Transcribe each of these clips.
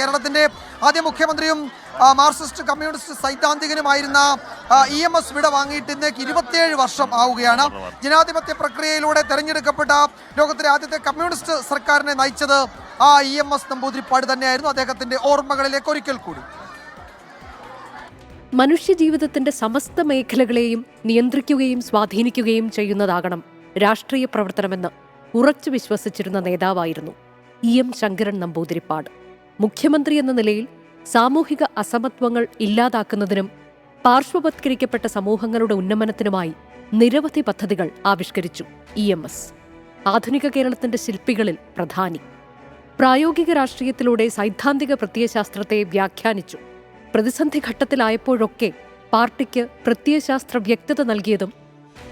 കേരളത്തിന്റെ ആദ്യ മുഖ്യമന്ത്രിയും മാർക്സിസ്റ്റ് കമ്മ്യൂണിസ്റ്റ് സൈദ്ധാന്തികനുമായിരുന്ന ഇ എം എസ് വിട വാങ്ങിയിട്ട് ഇന്നേക്ക് ഇരുപത്തിയേഴ് വർഷം ആവുകയാണ്. ജനാധിപത്യ പ്രക്രിയയിലൂടെ തെരഞ്ഞെടുക്കപ്പെട്ട ലോകത്തിലെ ആദ്യത്തെ കമ്മ്യൂണിസ്റ്റ് സർക്കാരിനെ നയിച്ചത് ആ ഇ എം എസ് നമ്പൂതിരിപ്പാട് തന്നെയായിരുന്നു. അദ്ദേഹത്തിന്റെ ഓർമ്മകളിലേക്ക് ഒരിക്കൽ കൂടി. മനുഷ്യജീവിതത്തിന്റെ സമസ്ത മേഖലകളെയും നിയന്ത്രിക്കുകയും സ്വാധീനിക്കുകയും ചെയ്യുന്നതാകണം രാഷ്ട്രീയ പ്രവർത്തനമെന്ന് ഉറച്ചു വിശ്വസിച്ചിരുന്ന നേതാവായിരുന്നു ഇ എം ശങ്കരൻ നമ്പൂതിരിപ്പാട്. മുഖ്യമന്ത്രി എന്ന നിലയിൽ സാമൂഹിക അസമത്വങ്ങൾ ഇല്ലാതാക്കുന്നതിനും പാർശ്വവത്കരിക്കപ്പെട്ട സമൂഹങ്ങളുടെ ഉന്നമനത്തിനുമായി നിരവധി പദ്ധതികൾ ആവിഷ്കരിച്ചു ഇ എം എസ് ആധുനിക കേരളത്തിന്റെ ശില്പികളിൽ പ്രധാനി. പ്രായോഗിക രാഷ്ട്രീയത്തിലൂടെ സൈദ്ധാന്തിക പ്രത്യയശാസ്ത്രത്തെ വ്യാഖ്യാനിച്ചു. പ്രതിസന്ധി ഘട്ടത്തിലായപ്പോഴൊക്കെ പാർട്ടിക്ക് പ്രത്യയശാസ്ത്ര വ്യക്തത നൽകിയതും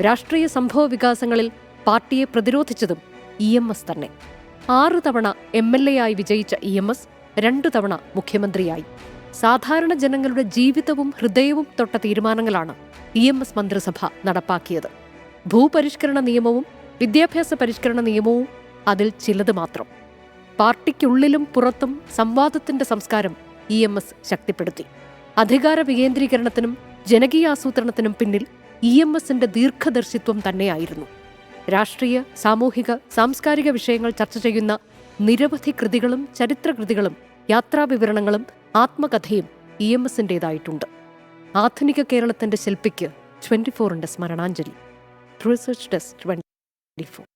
രാഷ്ട്രീയ സംഭവ വികാസങ്ങളിൽ പാർട്ടിയെ പ്രതിരോധിച്ചതും ഇ എം എസ് തന്നെ. ആറ് തവണ എം എൽ എ ആയി വിജയിച്ച ഇ എം എസ് രണ്ടു തവണ മുഖ്യമന്ത്രിയായി. സാധാരണ ജനങ്ങളുടെ ജീവിതവും ഹൃദയവും തൊട്ട തീരുമാനങ്ങളാണ് ഇ എം എസ് മന്ത്രിസഭ നടപ്പാക്കിയത്. ഭൂപരിഷ്കരണ നിയമവും വിദ്യാഭ്യാസ പരിഷ്കരണ നിയമവും അതിൽ ചിലത് മാത്രം. പാർട്ടിക്കുള്ളിലും പുറത്തും സംവാദത്തിന്റെ സംസ്കാരം ഇ എം എസ് ശക്തിപ്പെടുത്തി. അധികാര വികേന്ദ്രീകരണത്തിനും ജനകീയ ആസൂത്രണത്തിനും പിന്നിൽ ഇ എം എസിന്റെ ദീർഘദർശിത്വം തന്നെയായിരുന്നു. രാഷ്ട്രീയ സാമൂഹിക സാംസ്കാരിക വിഷയങ്ങൾ ചർച്ച ചെയ്യുന്ന നിരവധി കൃതികളും ചരിത്രകൃതികളും യാത്രാവിവരണങ്ങളും ആത്മകഥയും ഇ എം എസിന്റെതായിട്ടുണ്ട് ആധുനിക കേരളത്തിന്റെ ശില്പിക്ക് ട്വന്റി ഫോറിന്റെ സ്മരണാഞ്ജലി. Research desk twenty four